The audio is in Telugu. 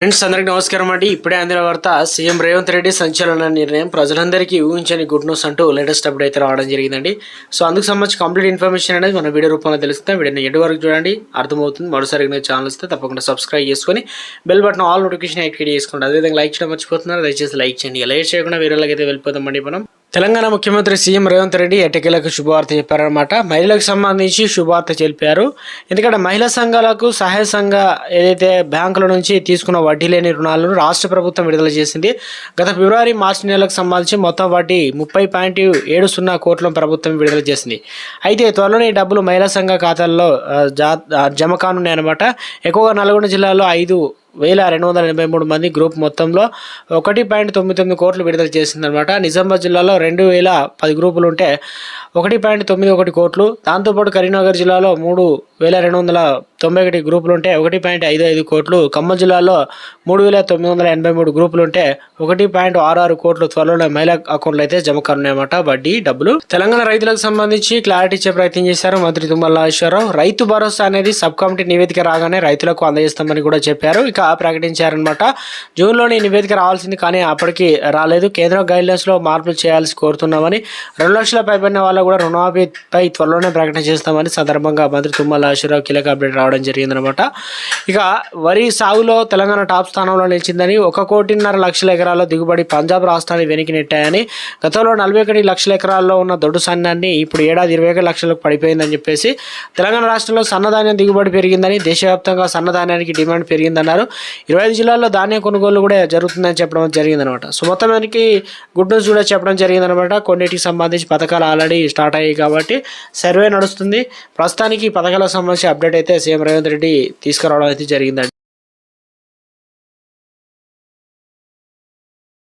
ఫ్రెండ్స్ అందరికీ నమస్కారం అండి. ఇప్పుడే అందిన వార్త సీఎం రేవంత్ రెడ్డి సంచలన నిర్ణయం. ప్రజలందరికీ ఊహించని గుడ్ న్యూస్ అంటూ లేటెస్ట్ అప్డేట్ అయితే రావడం జరిగిందండి. సో అందుకు సంబంధించి కంప్లీట్ ఇన్ఫర్మేషన్ అనేది మన వీడియో రూపంలో తెలుస్తుంది. వీడియోని ఎటు వరకు చూడండి అర్థమవుతుంది. మరోసారి మీరు ఛానల్ ఇస్తే తప్పకుండా సబ్స్క్రైబ్ చేసుకొని bell button all notification activate చేసుకోండి అదేవిధంగా లైక్ చేయడం మర్చిపోతున్నారు. దయచేసి లైక్ చేయండి. లైక్ చేయకుండా వీడియోలోకి అయితే వెళ్ళిపోతామండి మనం. తెలంగాణ ముఖ్యమంత్రి సీఎం రేవంత్ రెడ్డి ఎటకీలకు శుభవార్త చెప్పారనమాట మహిళలకు సంబంధించి శుభవార్త తెలిపారు. ఎందుకంటే మహిళా సంఘాలకు సహాయ సంఘ ఏదైతే బ్యాంకుల నుంచి తీసుకున్న వడ్డీ లేని రుణాలను రాష్ట్ర ప్రభుత్వం విడుదల చేసింది. గత ఫిబ్రవరి మార్చి నెలకు సంబంధించి మొత్తం వడ్డీ ముప్పై పాయింట్ ఏడు సున్నా కోట్ల ప్రభుత్వం విడుదల చేసింది. అయితే త్వరలోనే ఈ డబ్బులు మహిళా సంఘ ఖాతాల్లో జమ కానున్నాయన్నమాట. ఎక్కువగా నల్గొండ జిల్లాలో ఐదు వేల రెండు వందల ఎనభై మూడు మంది గ్రూప్ మొత్తంలో ఒకటి పాయింట్ తొమ్మిది తొమ్మిది కోట్లు విడుదల చేసిందనమాట నిజామాబాద్ జిల్లాలో రెండు వేల పది గ్రూపులు ఉంటే ఒకటి పాయింట్ తొమ్మిది ఒకటి కోట్లు. దాంతోపాటు కరీంనగర్ జిల్లాలో మూడు వేల రెండు వందల తొంభై ఒకటి గ్రూపులు ఉంటే ఒకటి పాయింట్ ఐదు ఐదు కోట్లు. ఖమ్మం జిల్లాలో మూడు వేల తొమ్మిది వందల ఎనభై మూడు గ్రూపులు ఉంటే ఒకటి పాయింట్ ఆరు ఆరు కోట్లు. త్వరలోనే మహిళా అకౌంట్లు అయితే జమ కానున్నాయన్నమాట. వడ్డీ డబ్బులు. తెలంగాణ రైతులకు సంబంధించి క్లారిటీ ఇచ్చే ప్రయత్నం చేశారు మంత్రి తుమ్మల నాగేశ్వరరావు. రైతు భరోసా అనేది సబ్ కమిటీ నివేదిక రాగానే రైతులకు అందజేస్తామని కూడా చెప్పారు. ఇక ప్రకటించారనమాట జూన్లోనే నివేదిక రావాల్సింది కానీ అప్పటికి రాలేదు. కేంద్రం గైడ్లైన్స్లో మార్పులు చేయాల్సి కోరుతున్నామని రెండు లక్షల పైబడిన వాళ్ళు కూడా రుణమాఫీపై త్వరలోనే ప్రకటన చేస్తామని సందర్భంగా మంత్రి తుమ్మల నాగేశ్వరరావు కీలక అప్డేట్ రావడం జరిగిందనమాట ఇక వరి సాగులో తెలంగాణ టాప్ స్థానంలో నిలిచిందని ఒక కోటిన్నర లక్షల ఎకరాల్లో దిగుబడి పంజాబ్ రాష్ట్రాన్ని వెనక్కి నెట్టాయని గతంలో నలభై ఒకటి లక్షల ఎకరాల్లో ఉన్న దొడ్డు సన్నాన్ని ఇప్పుడు ఏడాది ఇరవై ఒకటి లక్షలకు పడిపోయిందని చెప్పేసి తెలంగాణ రాష్ట్రంలో సన్నధాన్యం దిగుబడి పెరిగిందని దేశవ్యాప్తంగా సన్నధాన్యానికి డిమాండ్ పెరిగిందన్నారు. ఇరవై ఐదు జిల్లాల్లో ధాన్యం కొనుగోలు కూడా జరుగుతుందని చెప్పడం జరిగిందనమాట. సో మొత్తానికి గుడ్ న్యూస్ కూడా చెప్పడం జరిగిందనమాట. కొన్నిటికి సంబంధించి పథకాలు ఆల్రెడీ స్టార్ట్ అయ్యాయి కాబట్టి సర్వే నడుస్తుంది. ప్రస్తుతానికి పథకాలకు సంబంధించి అప్డేట్ అయితే సీఎం రేవంత్ రెడ్డి తీసుకురావడం అయితే జరిగిందండి.